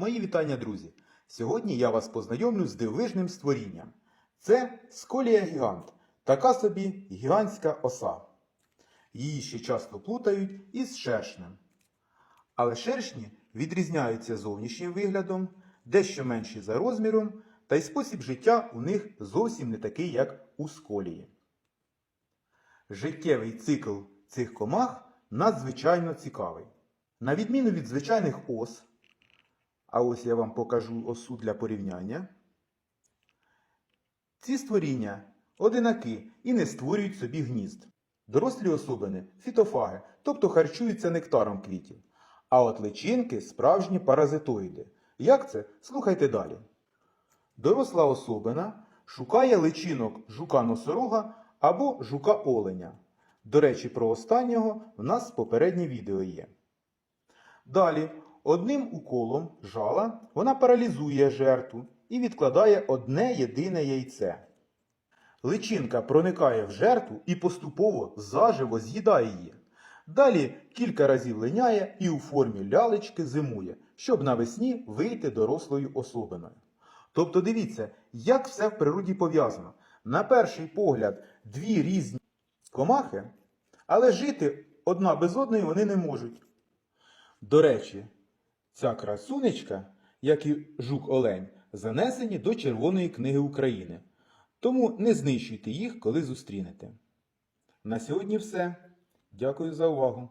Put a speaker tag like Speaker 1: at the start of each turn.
Speaker 1: Мої вітання, друзі! Сьогодні я вас познайомлю з дивовижним створінням. Це сколія гігант, така собі гігантська оса. Її ще часто плутають із шершнем. Але шершні відрізняються зовнішнім виглядом, дещо менші за розміром, та й спосіб життя у них зовсім не такий, як у сколії. Життєвий цикл цих комах надзвичайно цікавий. На відміну від звичайних ос, а ось я вам покажу осу для порівняння, ці створіння одинаки і не створюють собі гнізд. Дорослі особини фітофаги, тобто харчуються нектаром квітів. А от личинки справжні паразитоїди. Як це? Слухайте далі. Доросла особина шукає личинок жука-носорога або жука-оленя. До речі, про останнього в нас попереднє відео є. Далі, одним уколом жала вона паралізує жертву і відкладає одне єдине яйце. Личинка проникає в жертву і поступово заживо з'їдає її. Далі кілька разів линяє і у формі лялечки зимує, щоб навесні вийти дорослою особиною. Тобто дивіться, як все в природі пов'язано. На перший погляд, дві різні комахи, але жити одна без одної вони не можуть. До речі, ця красунечка, як і жук Олень, занесені до Червоної книги України. Тому не знищуйте їх, коли зустрінете. На сьогодні все. Дякую за увагу.